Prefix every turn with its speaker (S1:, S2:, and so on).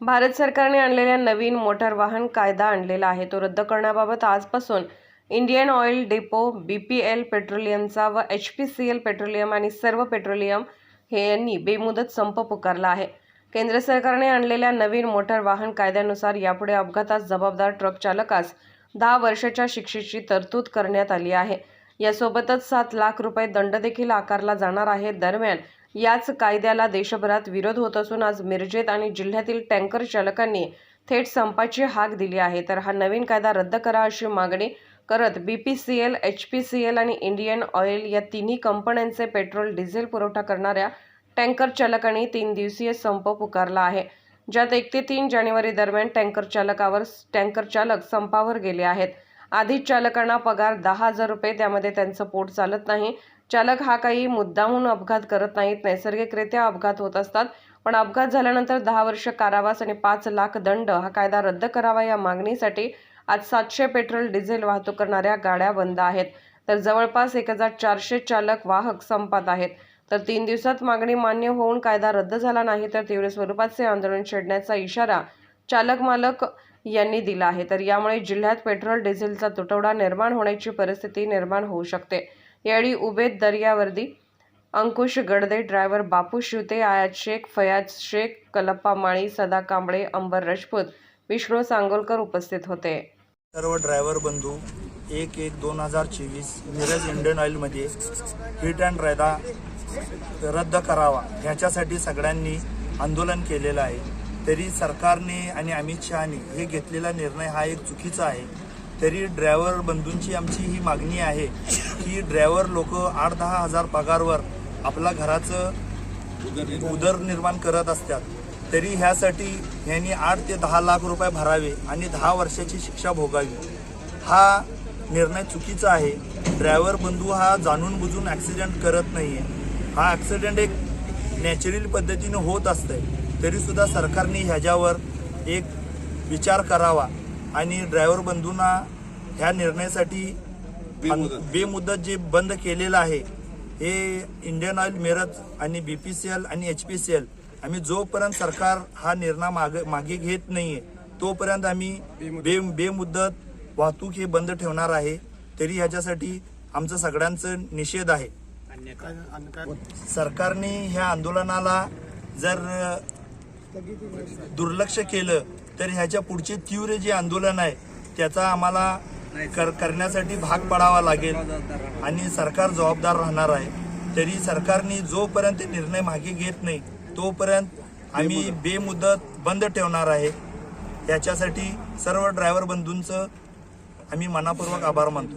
S1: भारत सरकारने आणलेल्या नवीन मोटार वाहन कायदा आणलेला आहे. तो रद्द करण्याबाबत आजपासून Indian Oil depot B P L पेट्रोलियमचा व H P C L petroleum आणि सर्व पेट्रोलियम हे यांनी बेमुदत संप पुकारला आहे. केंद्र सरकारने आणलेल्या नवीन मोटार वाहन कायद्यानुसार यापुढे अपघातात जबाबदार ट्रक चालकास दहा वर्षाच्या शिक्षेची तरतूद करण्यात आली आहे. यासोबतच सात लाख रुपये दंड देखील आकारला जाणार आहे. दरम्यान याच कायद्याला देशभरात विरोध होत असून आज मिरजेत आणि जिल्ह्यातील टँकर चालकांनी थेट संपाची हाक दिली आहे. तर हा नवीन कायदा रद्द करा अशी मागणी करत B P C L H P C L आणि इंडियन ऑइल या तिन्ही कंपन्यांचे पेट्रोल डिझेल पुरवठा करणाऱ्या टँकर चालकांनी तीन दिवसीय संप पुकारला आहे. ज्यात एक ते तीन जानेवारी दरम्यान टँकर चालकावर टँकर चालक संपावर गेले आहेत. आधीच चालकांना पगार दहा हजार रुपये त्यामध्ये त्यांचं पोट चालत नाही. चालक हा काही मुद्दाहून अपघात करत नाहीत. नैसर्गिकरित्या अपघात होत असतात. पण अपघात झाल्यानंतर दहा वर्ष कारावास आणि पाच लाख दंड हा कायदा रद्द करावा या मागणीसाठी आज सातशे पेट्रोल डिझेल वाहतूक करणाऱ्या गाड्या बंद आहेत. तर जवळपास एक हजार चारशे चालक वाहक संपात आहेत. तर तीन दिवसात मागणी मान्य होऊन कायदा रद्द झाला नाही तर तीव्र स्वरूपाचे आंदोलन छेडण्याचा इशारा चालक मालक यांनी दिला आहे. तर यामुळे जिल्ह्यात पेट्रोल डिझेलचा तुटवडा निर्माण होण्याची परिस्थिती निर्माण होऊ शकते. यावेळी उबेद दर्यावर्दी अंकुश गडदे ड्रायव्हर बापू शिवते आयात शेख फयाज शेख कलप्पा माळी सदा कांबळे अंबर रजपूत विष्णू सांगोलकर उपस्थित होते.
S2: सर्व ड्रायव्हर बंधू एक एक दोन हजार चोवीस मिरज इंडियन ऑइलमध्ये हिट अँड रायदा रद्द करावा. ह्याच्यासाठी सगळ्यांनी आंदोलन केलेलं आहे. तरी सरकारने आणि अमित शहाने हे घेतलेला निर्णय हा एक चुकीचा आहे. तरी ड्रायव्हर बंधूंची आमची ही मागणी आहे की ड्रायव्हर लोक आठ दहा हजार पगारवर आपल्या घराचं उदरनिर्माण करत असतात. तरी ह्यासाठी ह्यांनी आठ ते दहा लाख रुपये भरावे आणि दहा वर्षाची शिक्षा भोगावी. हा निर्णय चुकीचा आहे. ड्रायव्हर बंधू हा जाणून बुजून ॲक्सिडेंट करत नाही आहे हा ॲक्सिडेंट एक नॅचरल पद्धतीनं होत असतं तरीसुद्धा सरकारने ह्याच्यावर एक विचार करावा आणि ड्रायव्हर बंधूंना ह्या निर्णयासाठी बेमुदत जे बंद केलेलं आहे हे इंडियन ऑइल मिरज आणि बी पी सी एल आणि एच पी सी एल आम्ही जोपर्यंत सरकार हा निर्णय मागे मागे घेत नाहीये तोपर्यंत आम्ही बे बेमुदत वाहतूक हे बंद ठेवणार आहे तरी ह्याच्यासाठी आमचं सगळ्यांचं निषेध आहे. सरकारने ह्या आंदोलनाला जर दुर्लक्ष केलं तर ह्याच्या पुढचे तीव्र जे आंदोलन आहे त्याचा आम्हाला कर करण्यासाठी भाग पडावा लागेल. आणि सरकार जबाबदार राहणार आहे. तरी सरकारने जोपर्यंत निर्णय मागे घेत नाही तोपर्यंत आम्ही बेमुदत बंद ठेवणार आहे. याच्यासाठी सर्व ड्रायव्हर बंधूंचं आम्ही मनापूर्वक आभार मानतो.